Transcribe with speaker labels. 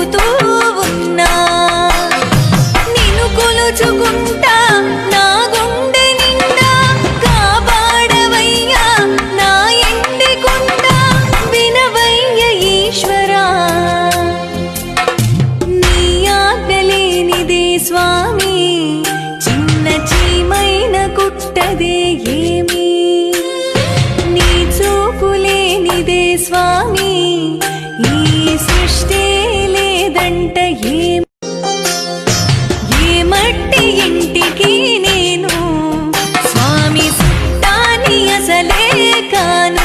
Speaker 1: చెబుతూ ఉన్నా. నిన్ను కొలుచుకుంటా నా గుండె నిండా కాపాడవయ్యా నా ఎండి కొండ వినవయ్య ఈశ్వరా. నీ ఆజ్ఞలేనిదే స్వామి చిన్న చీమైన కుట్టదే ఏమి? నీ చూపులేనిదే స్వామి gano